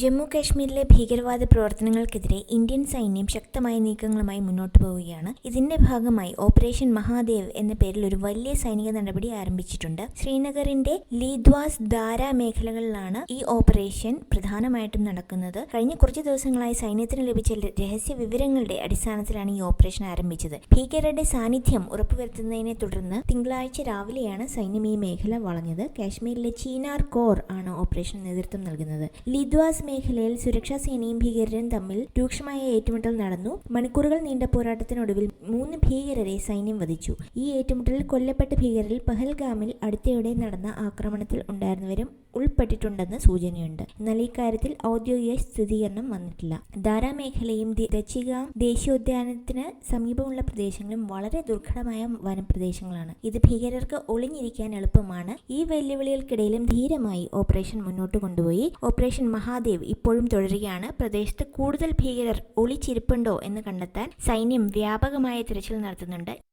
ജമ്മു കാശ്മീരിലെ ഭീകരവാദ പ്രവർത്തനങ്ങൾക്കെതിരെ ഇന്ത്യൻ സൈന്യം ശക്തമായ നീക്കങ്ങളുമായി മുന്നോട്ട് പോവുകയാണ്. ഇതിന്റെ ഭാഗമായി ഓപ്പറേഷൻ മഹാദേവ് എന്ന പേരിൽ ഒരു വലിയ സൈനിക നടപടി ആരംഭിച്ചിട്ടുണ്ട്. ശ്രീനഗറിന്റെ ലീദ്വാസ് ദാര മേഖലകളിലാണ് ഈ ഓപ്പറേഷൻ പ്രധാനമായിട്ടും നടക്കുന്നത്. കഴിഞ്ഞ കുറച്ച് ദിവസങ്ങളായി സൈന്യത്തിന് ലഭിച്ച രഹസ്യ വിവരങ്ങളുടെ അടിസ്ഥാനത്തിലാണ് ഈ ഓപ്പറേഷൻ ആരംഭിച്ചത്. ഭീകരരുടെ സാന്നിധ്യം ഉറപ്പുവരുത്തുന്നതിനെ തുടർന്ന് തിങ്കളാഴ്ച രാവിലെയാണ് സൈന്യം ഈ മേഖല വളഞ്ഞത്. കാശ്മീരിലെ ചീനാർ കോർ ആണ് ഓപ്പറേഷൻ നേതൃത്വം നൽകുന്നത്. ലിദ്വാസ് മേഖലയിൽ സുരക്ഷാ സേനയും ഭീകരരും തമ്മിൽ രൂക്ഷമായ ഏറ്റുമുട്ടൽ നടന്നു. മണിക്കൂറുകൾ നീണ്ട പോരാട്ടത്തിനൊടുവിൽ മൂന്ന് ഭീകരരെ സൈന്യം വധിച്ചു. ഈ ഏറ്റുമുട്ടലിൽ കൊല്ലപ്പെട്ട ഭീകരരിൽ പഹൽഗാമിൽ അടുത്തിടെ നടന്ന ആക്രമണത്തിൽ ഉണ്ടായിരുന്നവരും ഉൾപ്പെട്ടിട്ടുണ്ടെന്ന് സൂചനയുണ്ട്. എന്നാൽ ഈ കാര്യത്തിൽ ഔദ്യോഗിക സ്ഥിരീകരണം വന്നിട്ടില്ല. ധാരാ മേഖലയും ദച്ചിക ദേശീയോദ്യാനത്തിന് സമീപമുള്ള പ്രദേശങ്ങളും വളരെ ദുർഘടമായ വനപ്രദേശങ്ങളാണ്. ഇത് ഭീകരർക്ക് ഒളിഞ്ഞിരിക്കാൻ എളുപ്പമാണ്. ഈ വെല്ലുവിളികൾക്കിടയിലും ധീരമായി ഓപ്പറേഷൻ മുന്നോട്ട് കൊണ്ടുപോയി. ഓപ്പറേഷൻ മഹാദേവ് ഇപ്പോഴും തുടരുകയാണ്. പ്രദേശത്ത് കൂടുതൽ ഭീകരർ ഒളിച്ചിരിപ്പുണ്ടോ എന്ന് കണ്ടെത്താൻ സൈന്യം വ്യാപകമായ തിരച്ചിൽ നടത്തുന്നുണ്ട്.